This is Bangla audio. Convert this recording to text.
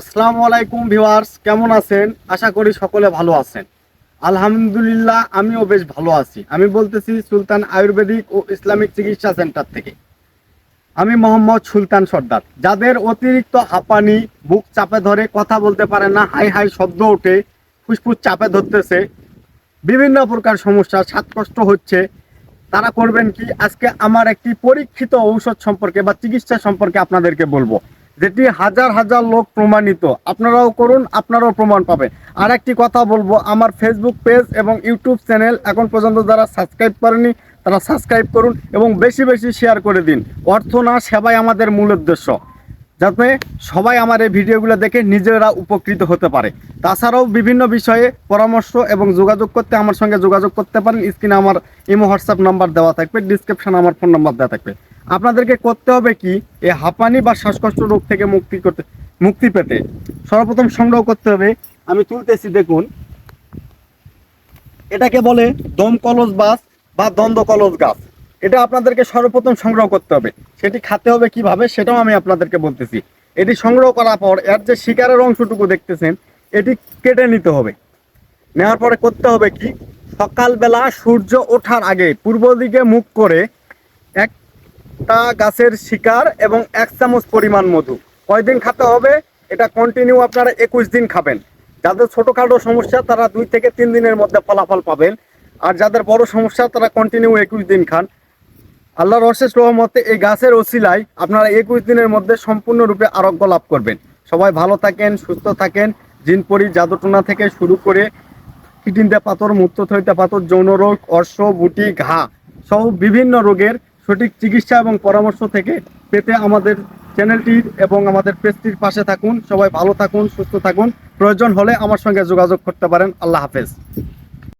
আসসালামু আলাইকুম ভিউয়ার্স, কেমন আছেন? আশা করি সকলে ভালো আছেন। আলহামদুলিল্লাহ, আমিও বেশ ভালো আছি। আমি বলতেছি সুলতান আয়ুর্বেদিক ও ইসলামিক চিকিৎসা সেন্টার থেকে। আমি মোহাম্মদ সুলতান সর্দার। যাদের অতিরিক্ত হাঁপানি বুক চাপে ধরে, কথা বলতে পারে না, হাই হাই শব্দ ওঠে, ফুসফুস চাপে ধরতেছে, বিভিন্ন প্রকার সমস্যা, শ্বাসকষ্ট হচ্ছে, তারা করবেন কি? আজকে আমার একটি পরীক্ষিত ঔষধ সম্পর্কে বা চিকিৎসা সম্পর্কে আপনাদেরকে বলব। যেটি হাজার হাজার লোক প্রমাণিত। আপনারাও করুন, আপনারাও প্রমাণ পাবেন। আর একটি কথা বলব, আমার ফেসবুক পেজ এবং ইউটিউব চ্যানেল এখন পর্যন্ত যারা সাবস্ক্রাইব করেনি, তারা সাবস্ক্রাইব করুন এবং বেশি বেশি শেয়ার করে দিন। অর্থ না, সেবাই আমাদের মূল উদ্দেশ্য। যাতে সবাই আমার এই ভিডিওগুলো দেখে নিজেরা উপকৃত হতে পারে। তাছাড়াও বিভিন্ন বিষয়ে পরামর্শ এবং যোগাযোগ করতে আমার সঙ্গে যোগাযোগ করতে পারেন। স্ক্রিনে আমার ইমো, হোয়াটসঅ্যাপ নাম্বার দেওয়া থাকবে ডিসক্রিপশনে আমার ফোন নাম্বার দেওয়া থাকবে। আপনাদেরকে করতে হবে কি? এই হাঁপানি বা শ্বাসকষ্ট রোগ থেকে মুক্তি করতে, মুক্তি পেতে। সর্বপ্রথম সংগ্রহ করতে হবে, আমি তুলতেছি দেখুন। এটাকে বলে দমকলস বাস বা দ্বন্দ্ব কলস গাছ। এটা আপনাদেরকে সর্বপ্রথম সংগ্রহ করতে হবে। সেটি খাতে হবে কীভাবে সেটাও আমি আপনাদেরকে বলতেছি। এটি সংগ্রহ করার পর এর যে শিকারের অংশটুকু দেখতেছেন, এটি কেটে নিতে হবে। নেওয়ার পরে করতে হবে কি? সকালবেলা সূর্য ওঠার আগে পূর্ব দিকে মুখ করে একটা গাছের শিকার এবং এক চামচ পরিমাণ মধু। কয়দিন খেতে হবে? এটা কন্টিনিউ আপনারা একুশ দিন খাবেন। যাদের ছোটোখাটো সমস্যা, তারা দুই থেকে তিন দিনের মধ্যে ফলাফল পাবেন। আর যাদের বড় সমস্যা, তারা কন্টিনিউ একুশ দিন খান। আল্লাহর অশেষ রহমতে এই গাছের ওসিলায় আপনারা একুশ দিনের মধ্যে সম্পূর্ণরূপে আরোগ্য লাভ করবেন। সবাই ভালো থাকেন, সুস্থ থাকেন। জিনপরি জাদুটোনা থেকে শুরু করে কিডনিতে পাথর, মূত্রথলিতে পাথর যৌন রোগ অর্শ, বুটি, ঘা সহ বিভিন্ন রোগের সঠিক চিকিৎসা এবং পরামর্শ থেকে পেতে আমাদের চ্যানেলটির এবং আমাদের পেজটির পাশে থাকুন। সবাই ভালো থাকুন, সুস্থ থাকুন। প্রয়োজন হলে আমার সঙ্গে যোগাযোগ করতে পারেন। আল্লাহ হাফেজ।